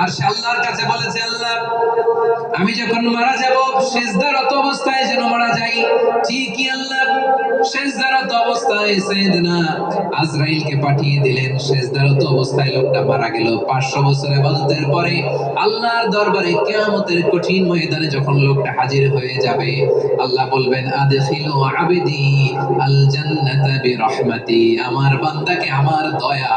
আর সে আল্লাহর কাছে বলেছে, আল্লাহ, আমি যখন মারা যাব, সেজদারত অবস্থায় যেন মারা যাই, ঠিকই আল্লাহ, সেজদারত অবস্থায় সাইয়েদনা আজরাইলকে পাঠিয়ে দিলেন। সেজদারত অবস্থায় লোকটা মারা গেল। 500 বছর ইবাদতের পরে আল্লাহর দরবারে কিয়ামতের কঠিন ময়দানে যখন লোকটা হাজির হয়ে যাবে, আল্লাহ বলবেন, আদখিলু আবদি আল জান্নাতা বিরহমাতি, আমার বান্দাকে আমার দয়া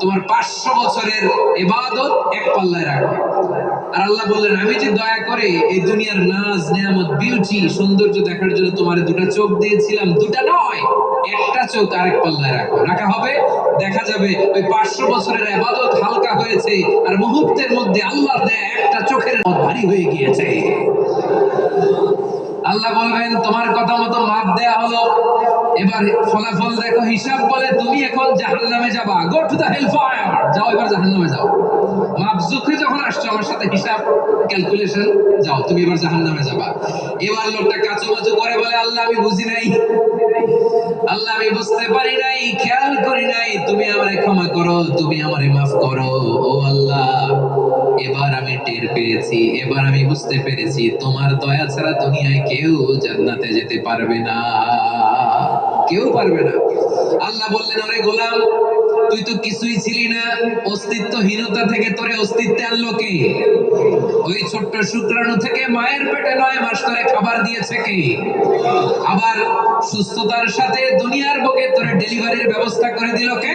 তোমার পাঁচশো বছরের এবাদত এক পাল্লায় রাখো আর আল্লাহ বললেন, আমি যে দয়া করে এই দুনিয়ার নাজ, নিয়ামত বিউটি সৌন্দর্য দেখার জন্য তোমার দুটা চোখ দিয়েছিলাম, দুটা নয়, একটা চোখ আরেক পাল্লায় রাখো। রাখা হবে, দেখা যাবে ওই পাঁচশো বছরের আবাদত হালকা হয়েছে আর মুহূর্তের মধ্যে আল্লাহ দেয়া একটা চোখের মত ভারী হয়ে গিয়েছে। আল্লাহ বলবেন, তোমার কথা মতো মাপ দেয়া হলো এবার ফলাফল দেখো, হিসাব বলে তুমি এখন জাহান্নামে যাবা। Go to the hell fire যাও এবার জাহান্নামে যাও। মাপ জুখে যখন আসছো আমার সাথে হিসাব ক্যালকুলেশন যাও, তুমি এবার জাহান্নামে যাবা। এবার লোকটা কাচু মাচু করে বলে, আল্লাহ, আমি বুঝি নাই। আল্লাহ, আমি বুঝতে পারি নাই, খেয়াল করি নাই। তুমি আমারে ক্ষমা করো, তুমি আমারে মাফ করো। ও আল্লাহ, এবার আমি টের পেয়েছি এবার আমি বুঝতে পেরেছি, তোমার দয়া ছাড়া দুনিয়ায় কেউ জান্নাতে যেতে পারবে না। কেউ পারবে না। আল্লাহ বললেন আরে গোলাম, তুই তো কিছুই ছিলি না। অস্তিত্বহীনতা থেকে তোরে অস্তিত্বে আনলো কে? ওই ছোট্ট শুক্রাণু থেকে মায়ের পেটে নয় মাস ধরে খাবার দিয়েছে কে? আবার সুস্থতার সাথে দুনিয়ার বুকে তোরে ডেলিভারির ব্যবস্থা করে দিল কে?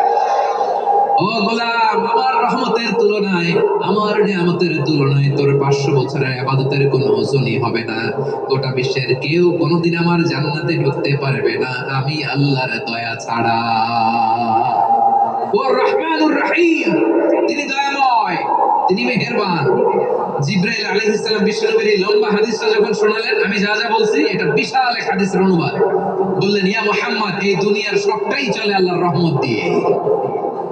ও গোলাম, আমার রহমতের তুলনায়, আমার নিয়ামতের তুলনায় তোর পাঁচশো বছরের কোনো কেউ কোনোদিন আমার জান্নাতে ঢুকতে পারবে না, আমি আল্লাহর দয়া ছাড়া। তিনি দয়াময়, তিনি মেহেরবান। জিব্রাইল আলাইহিস সালাম যখন শোনালেন, আমি যা যা বলছি, এটা বিশাল এক হাদিসের অনুবাদ। বললেন, ইয়া এই দুনিয়ার সবটাই চলে আল্লাহর রহমত দিয়ে।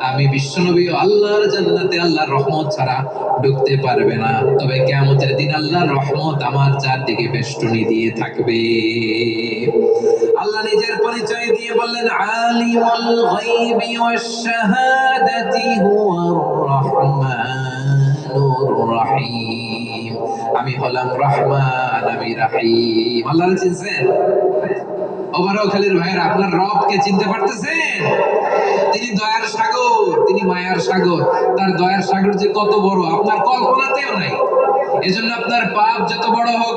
আমি বিশ্বনবী আল্লাহর জান্নাতে আল্লাহর রহমত ছাড়া ঢুকতে পারবে না। তবে কিয়ামতের দিন আল্লাহর রহমত আমার চারদিকে বেষ্টনী দিয়ে থাকবে। আল্লাহ নিজের পরিচয় দিয়ে বললেন, আলিমুল গায়বি ওয়াশ শাহাদাতি হুয়ার রহমানুর রহিম। আমি হলাম রহমান, আমি রাহিম। আল্লাহ চিনছেন? ওবারও খালির ভাইয়ের, আপনার রবকে চিনতে পারতেছেন? তিনি দয়ার মায়ার সাগর, তার দয়ার সাগর যে কত বড়, আপনার কল্পনাতেও নাই। এজন্য আপনার পাপ যত বড় হোক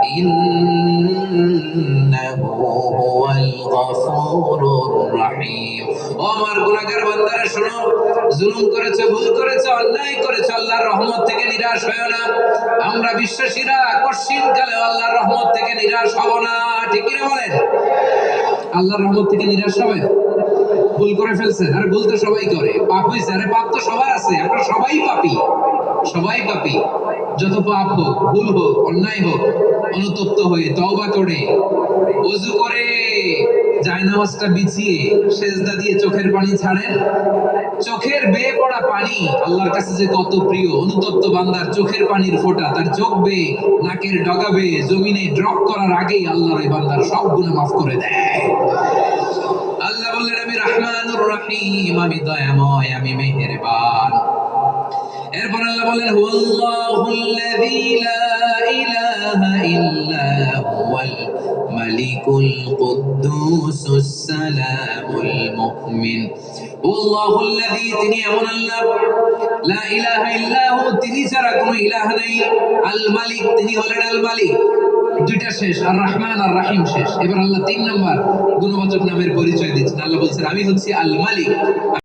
থেকে নিরাশ হয় না। আমরা বিশ্বাসীরা কশিন কালে আল্লাহর রহমত থেকে নিরাশ হব না। ঠিক কি বলেন? আল্লাহর রহমত থেকে নিরাশ হবে? ভুল করে ফেলছেন আরে ভুল তো সবাই করে। পাপ হয়েছে আরে পাপ তো সবার আছে। আমরা সবাই পাপী। সবাই পাপী। যত পাপ হোক, ভুল হোক, অন্যায় হোক, অনুতপ্ত হয়ে তওবা করে, ওযু করে, জায়নামাজটা বিছিয়ে, সেজদা দিয়ে চোখের পানি ছাড়েন। চোখের বেয়ে পড়া পানি, আল্লাহর কাছে যে কত প্রিয়, অনুতপ্ত বান্দার চোখের পানির ফোঁটা, তার চোখ বেয়ে, নাকের ডগা বেয়ে, জমিনে ড্রপ করার আগেই আল্লাহর এই বান্দার সব গুণা মাফ করে দেয়। আল্লাহ বললেন, আমি রহমানুর রহিম, আমি দয়াময়, আমি মেহেরবান। এরপর আল্লাহ বলেন হুয়াল্লাহুল্লাযী লা ইলাহা ইল্লা হুয়াল মালিকুল কুদ্দুসুস সালামুল মুমিন। তিনি এমন আল্লাহ। লা ইলাহা ইল্লা হু, তিনি ছাড়া কোনো ইলাহ নাই। আল মালিক, তিনি হলেন আল মালিক। দুইটা শেষ, আর রহমান আর রাহিম শেষ। এবার আল্লাহ তিন নাম্বার গুণবাচক নামের পরিচয় দিচ্ছেন। আল্লাহ বলছেন, আমি হচ্ছি আল মালিক।